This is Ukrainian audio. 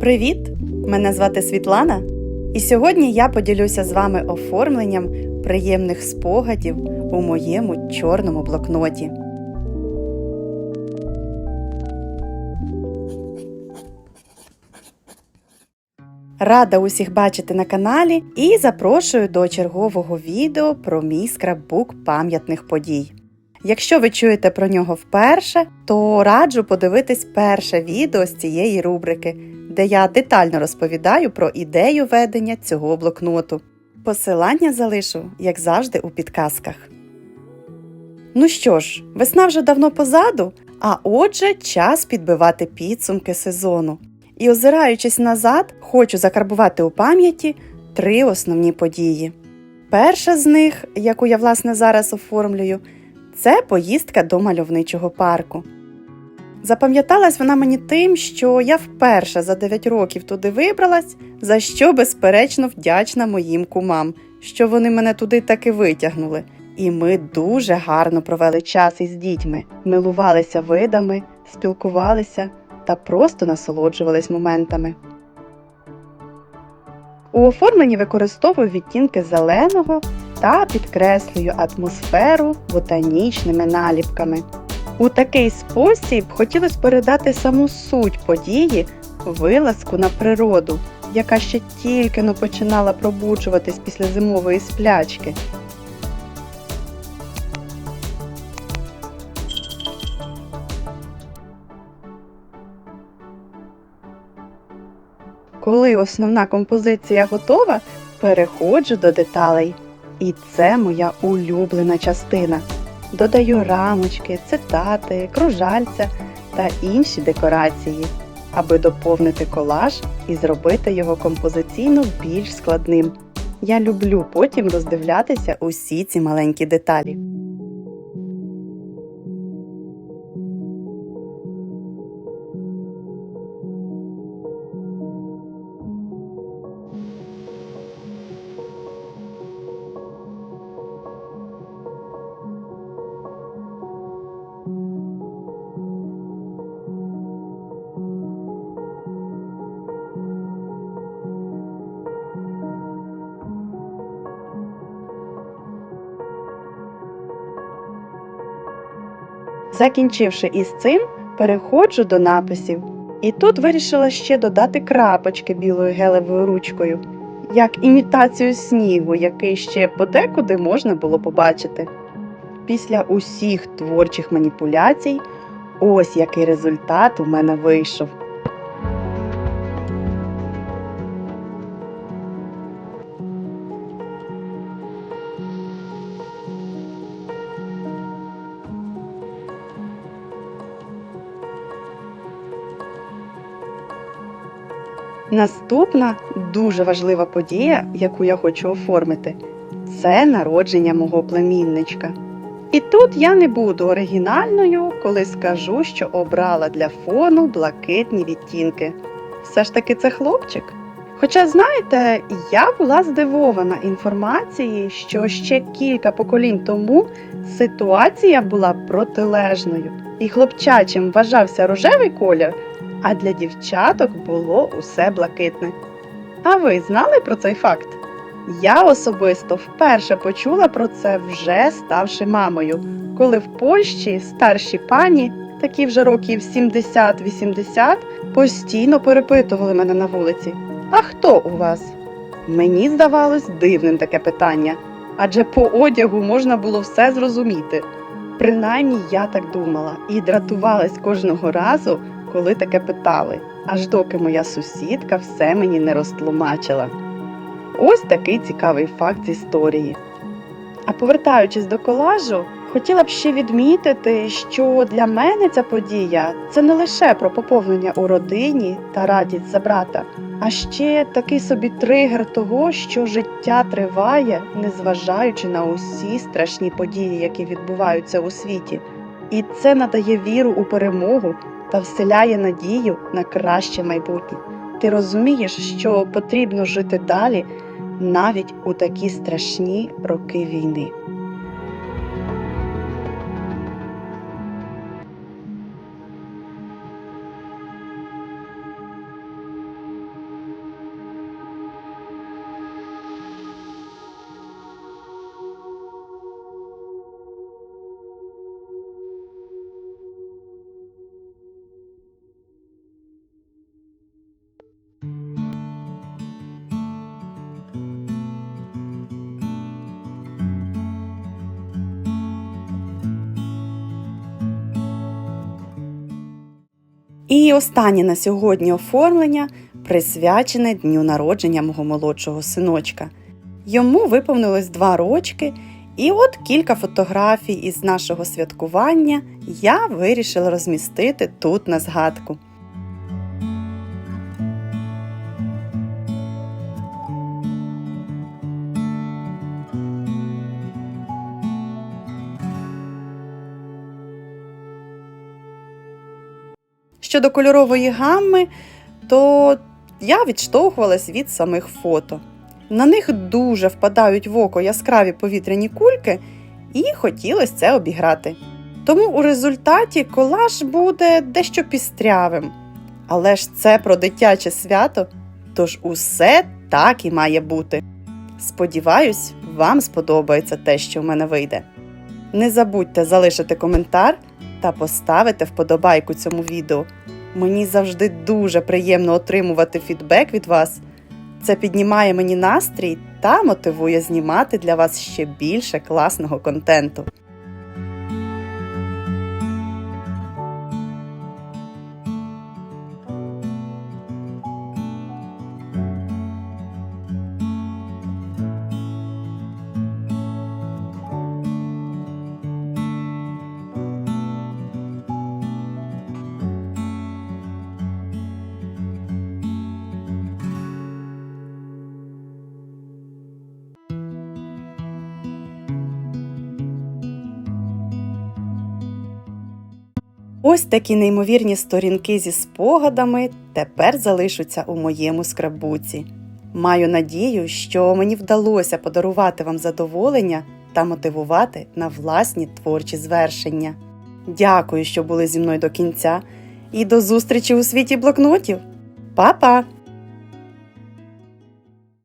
Привіт! Мене звати Світлана, і сьогодні я поділюся з вами оформленням приємних спогадів у моєму чорному блокноті. Рада усіх бачити на каналі і запрошую до чергового відео про мій скраббук пам'ятних подій. Якщо ви чуєте про нього вперше, то раджу подивитись перше відео з цієї рубрики, де я детально розповідаю про ідею ведення цього блокноту. Посилання залишу, як завжди, у підказках. Ну що ж, весна вже давно позаду, а отже, час підбивати підсумки сезону. І, озираючись назад, хочу закарбувати у пам'яті три основні події. Перша з них, яку я власне зараз оформлюю, це поїздка до мальовничого парку. Запам'яталась вона мені тим, що я вперше за 9 років туди вибралась, за що безперечно вдячна моїм кумам, що вони мене туди таки витягнули. І ми дуже гарно провели час із дітьми, милувалися видами, спілкувалися та просто насолоджувались моментами. У оформленні використовую відтінки зеленого та підкреслюю атмосферу ботанічними наліпками. У такий спосіб хотілося передати саму суть події, вилазку на природу, яка ще тільки но починала пробуджуватись після зимової сплячки. Коли основна композиція готова, переходжу до деталей. І це моя улюблена частина. Додаю рамочки, цитати, кружальця та інші декорації, аби доповнити колаж і зробити його композиційно більш складним. Я люблю потім роздивлятися усі ці маленькі деталі. Закінчивши із цим, переходжу до написів. І тут вирішила ще додати крапочки білою гелевою ручкою, як імітацію снігу, який ще подекуди можна було побачити. Після усіх творчих маніпуляцій, ось який результат у мене вийшов. Наступна дуже важлива подія, яку я хочу оформити, це народження мого племінничка. І тут я не буду оригінальною, коли скажу, що обрала для фону блакитні відтінки. Все ж таки це хлопчик. Хоча, знаєте, я була здивована інформацією, що ще кілька поколінь тому ситуація була протилежною, і хлопчачим вважався рожевий колір, а для дівчаток було усе блакитне. А ви знали про цей факт? Я особисто вперше почула про це вже ставши мамою, коли в Польщі старші пані, такі вже років 70-80, постійно перепитували мене на вулиці: А хто у вас? Мені здавалось дивним таке питання, адже по одягу можна було все зрозуміти. Принаймні я так думала і дратувалась кожного разу, коли таке питали, аж доки моя сусідка все мені не розтлумачила. Ось такий цікавий факт з історії. А повертаючись до колажу, хотіла б ще відмітити, що для мене ця подія це не лише про поповнення у родині та радість за брата, а ще такий собі тригер того, що життя триває, незважаючи на усі страшні події, які відбуваються у світі. І це надає віру у перемогу та вселяє надію на краще майбутнє. Ти розумієш, що потрібно жити далі навіть у такі страшні роки війни. І останнє на сьогодні оформлення присвячене дню народження мого молодшого синочка. Йому виповнилось два рочки, і от кілька фотографій із нашого святкування я вирішила розмістити тут на згадку. Щодо кольорової гамми, то я відштовхувалась від самих фото. На них дуже впадають в око яскраві повітряні кульки, і хотілося це обіграти. Тому у результаті колаж буде дещо пістрявим. Але ж це про дитяче свято, тож усе так і має бути. Сподіваюсь, вам сподобається те, що в мене вийде. Не забудьте залишити коментар та поставити вподобайку цьому відео. Мені завжди дуже приємно отримувати фідбек від вас. Це піднімає мені настрій та мотивує знімати для вас ще більше класного контенту. Ось такі неймовірні сторінки зі спогадами тепер залишаться у моєму скрабуці. Маю надію, що мені вдалося подарувати вам задоволення та мотивувати на власні творчі звершення. Дякую, що були зі мною до кінця, і до зустрічі у світі блокнотів. Па-па!